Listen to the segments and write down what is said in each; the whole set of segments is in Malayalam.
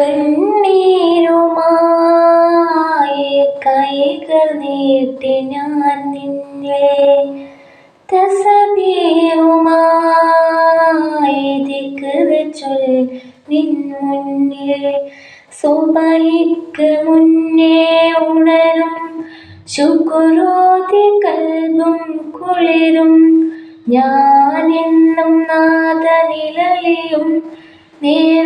കണ്ണീരുമായി കൈകൾ നീട്ടി ഞാൻ നിന്നെ മുന്നിൽ. സുബഹിക്ക് മുന്നേ ഉണരും ശുക്രോതി കൽബും കുളിരും. ഞാനെന്നും നാദനിലയും നേർവഴി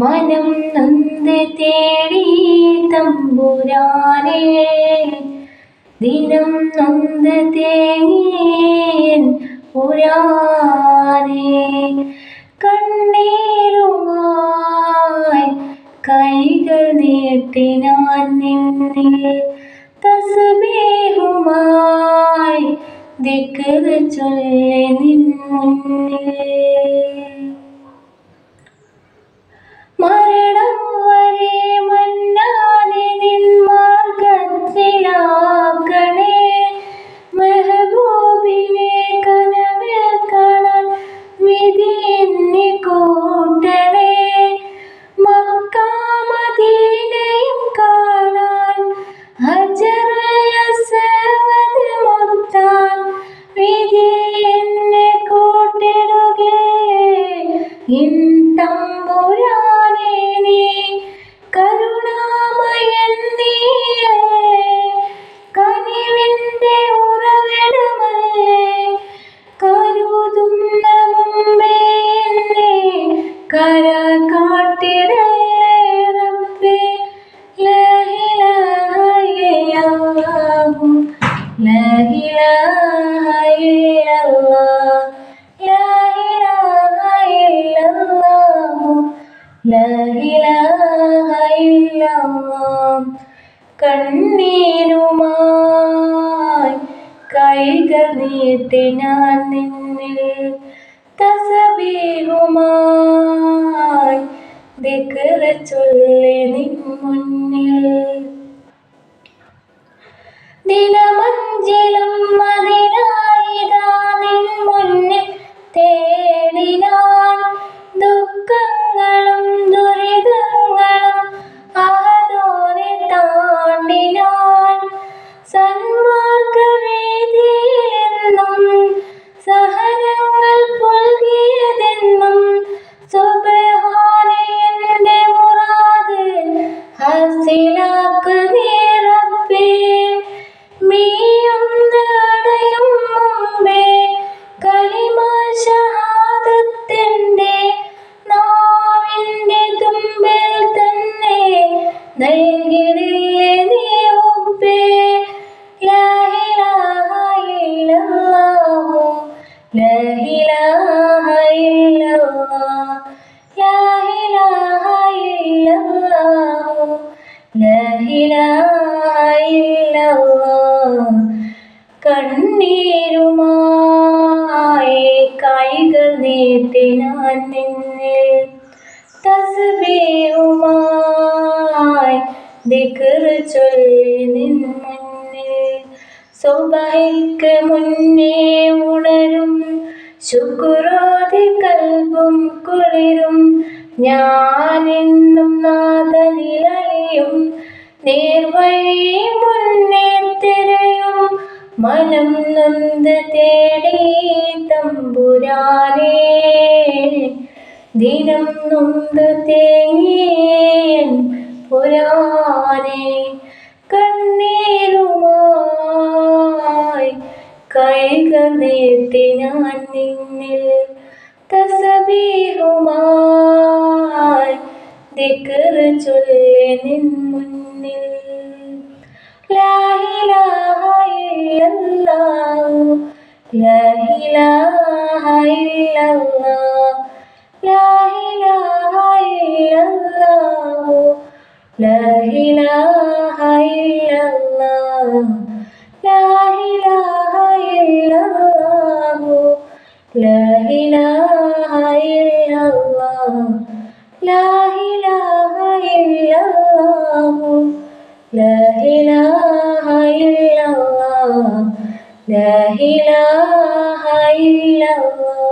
മനം നന്ദ് തേടി തമ്പുരാനെ ദിനം നന്ദ് തേങ്ങിയൻ പുരാനെ. കണ്ണീരുമായി കൈകൾ നീട്ടിനാൻ നിന്നിൽ തസ്ബീഹുമായി ദിക്ക് ചൊല്ലി നിൻ മുന്നിൽ. മരണം വരെ മന്നാനെ ലാ ഇലാഹ ഇല്ലല്ലാഹ് ലാ ഇലാഹ ഇല്ലല്ലാഹു ലാ ഇലാഹ ഇല്ലല്ലാഹ് കണ്ണീരുമായി കൈകൾ നീട്ടി ഞാൻ നിന്നിൽ തസബീഹുമായി ദിക്കറ ചൊല്ലി നിൻ മുന്നിൽ. കണ്ണീരുമായി കൈകൾ നീട്ടി ഞാൻ നിന്നിൽ. തസ്ബീഹുമായി ദിക്റ് ചൊല്ലി നിന്നിൽ സുബഹിക്ക് മുന്നേ ഉണരും ശുക്രോതി കൽബും കുളിരും. ഞാനെന്നും നാദനിലയും നേർവഴി മുന്നേ തിരയും. മനം നൊന്ത് തേടി തമ്പുരാനേ. ദിനം നൊന്ത് തേങ്ങിയൻ പുരാനേ. കണ്ണീരുമായി കൈകൾ നീട്ടി ഞാൻ നിന്നിൽ തസബീഹുമായി ദിക്റ് ചൊല്ലി നിൻ മുന്നിൽ. ലാ ഇലാഹ ഇല്ലല്ലാഹു ലാഹിലാഹില്ലാഹു ലാഹിലാഹില്ലാഹു